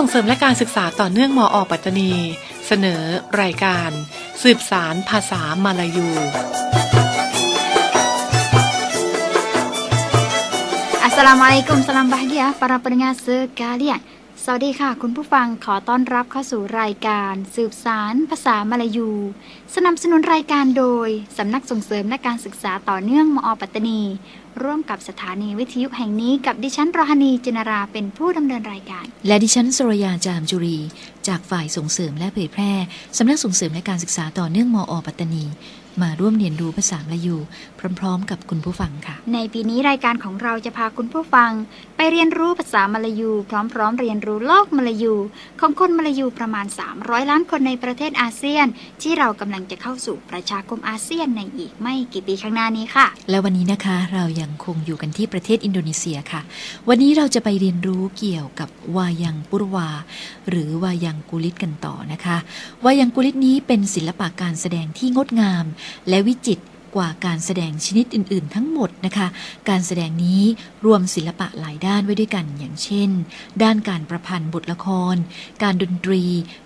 ส่งเสริมและการศึกษาต่อเนื่องมออปัตตานี เสนอ รายการ สืบสารภาษามาลายู Assalamualaikum salam bahagia para pendengar sekalian สวัสดีค่ะ คุณผู้ฟังขอต้อนรับเข้าสู่รายการ สืบสารภาษามลายู สนับสนุนรายการโดย สำนักส่งเสริมและการศึกษาต่อเนื่องมอปัตตานี ร่วมกับสถานีวิทยุแห่งนี้กับดิฉันรหณีจินราเป็นผู้ดำเนินรายการ และดิฉันสุรยาจามจุรี จากฝ่ายส่งเสริมและเผยแพร่ สำนักส่งเสริมและการศึกษาต่อเนื่องมอปัตตานี มาร่วมเรียนรู้ภาษาละยูพร้อม ๆ กับคุณผู้ฟังค่ะ ในปีนี้รายการของเราจะพาคุณผู้ฟัง ไปเรียนรู้ภาษามาลายู พร้อม ๆ เรียนรู้โลกมาลายู ของคนมาลายูประมาณ 300 ล้านคนในประเทศอาเซียน ที่เรากำลังจะเข้าสู่ประชาคมอาเซียนในอีกไม่กี่ปีข้างหน้านี้ค่ะ และวันนี้นะคะเรายังคงอยู่กันที่ประเทศอินโดนีเซียค่ะ วันนี้เราจะไปเรียนรู้เกี่ยวกับวายังปุรวา หรือวายังกุลิตกันต่อนะคะ วายังกุลิตนี้เป็นศิลปะการแสดงที่งดงามและวิจิตกว่าการแสดงชนิดอื่น ๆ ทั้งหมดนะคะ การแสดงนี้รวมศิลปะหลายด้านไว้ด้วยกันอย่างเช่น ด้านการประพันธ์บทละคร การดนตรี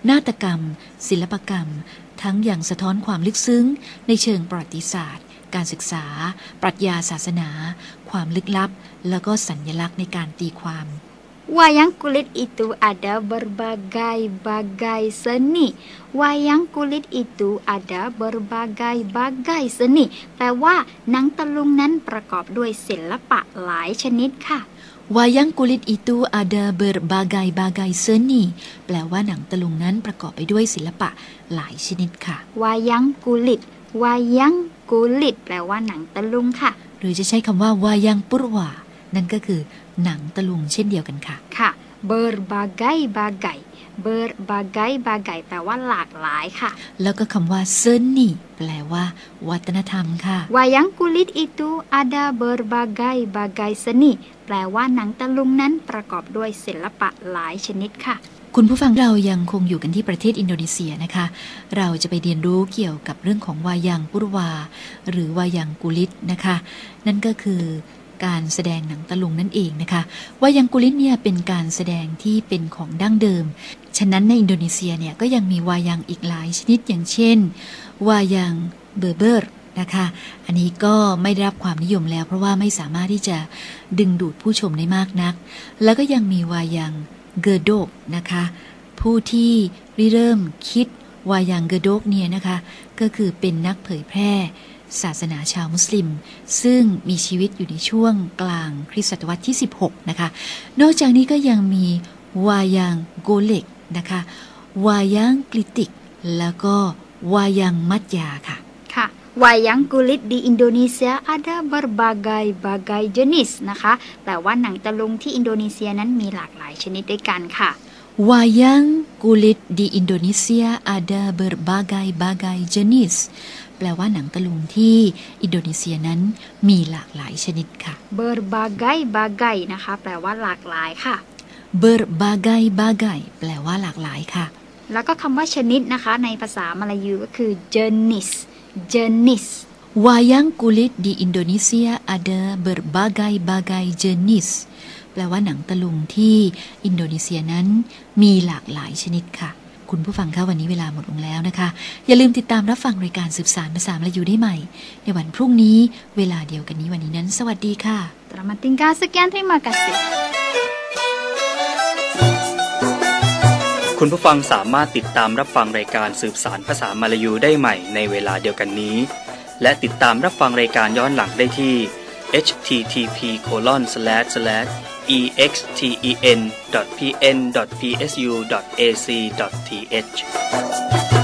นาฏกรรม ศิลปกรรม ทั้งอย่างสะท้อนความลึกซึ้ง ในเชิงประวัติศาสตร์ การศึกษา ปรัชญาศาสนา ความลึกลับ แล้วก็สัญญลักษณ์ในการตีความ Wayang kulit itu ada berbagai-bagai seni. Wayang kulit itu ada berbagai-bagai seni แปลว่าหนังตะลุงนั้นประกอบด้วยศิลปะหลายชนิดค่ะ Wayang kulit itu ada berbagai-bagai seni แปลว่าหนังตะลุงนั้นประกอบไปด้วยศิลปะหลายชนิดค่ะ Wayang kulit Wayang kulit แปลว่าหนังตะลุงค่ะ หรือจะใช้คำว่า wayang purwa นั่นก็คือหนังตะลุงเช่นเดียวกันค่ะ ค่ะ berbagai-bagai berbagai-bagai แปลว่าหลากหลายค่ะ แล้วก็คำว่า seni แปลว่า วัฒนธรรมค่ะ Wayang kulit itu ada berbagai-bagai seni แปลว่าหนังตะลุงนั้นประกอบด้วยศิลปะหลายชนิดค่ะคุณผู้ฟังเรายังคงอยู่กันที่ประเทศอินโดนีเซียนะคะ เราจะไปเรียนรู้เกี่ยวกับเรื่องของวายังปุรวา หรือวายังกุลิตนะคะ นั่นก็คือ การแสดงหนังตะลุงนั่นเองนะคะวายังกุลิตเนี่ยเป็นการแสดงที่เป็นของดั้งเดิม ฉะนั้นในอินโดนีเซียเนี่ยก็ยังมีวายังอีกหลายชนิดอย่างเช่น วายังเบอร์เบอร์นะคะ อันนี้ก็ไม่ได้รับความนิยมแล้ว เพราะว่าไม่สามารถที่จะดึงดูดผู้ชมได้มากนัก แล้วก็ยังมีวายังเกอร์โดกนะคะ ผู้ที่ริเริ่มคิดวายังเกอร์โดกเนี่ยนะคะ ก็คือเป็นนักเผยแพร่ ศาสนาชาวมุสลิม ซึ่งมีชีวิตอยู่ในช่วงกลางคริสตศตวรรษที่ 16 นะคะ นอกจากนี้ก็ยังมีวายังโกเล็กนะคะ วายังกลิติก แล้วก็วายังมัดยาค่ะ ค่ะ Wayang kulit di Indonesia ada berbagai-bagai jenis นะคะ แปลว่าหนังตะลุงที่อินโดนีเซียนั้นมีหลากหลายชนิดด้วยกันค่ะ Wayang kulit di Indonesia ada berbagai-bagai jenis แปลว่าหนังตะลุงที่อินโดนีเซียนั้นมีหลากหลายชนิดค่ะ berbagai-bagai นะคะ แปลว่าหลากหลายค่ะ berbagai-bagai แปลว่าหลากหลายค่ะ แล้วก็คำว่าชนิดนะคะ ในภาษามาลายูก็คือ jenis jenis Wayang kulit di Indonesia ada berbagai-bagai jenis แปลว่าหนังตะลุงที่อินโดนีเซียนั้นมีหลากหลายชนิดค่ะ คุณผู้ฟังคะวันนี้เวลาหมดลงแล้วนะคะ อย่าลืมติดตามรับฟังรายการสืบสารภาษามาลายูได้ใหม่ ในวันพรุ่งนี้เวลาเดียวกันนี้วันนี้นั้น สวัสดีค่ะ Selamat tinggal sekian terima kasih คุณผู้ฟังสามารถติดตามรับฟังรายการสืบสารภาษามาลายูได้ใหม่ในเวลาเดียวกันนี้ และติดตามรับฟังรายการย้อนหลังได้ที่ http colon slash slash exten.pn.psu.ac.th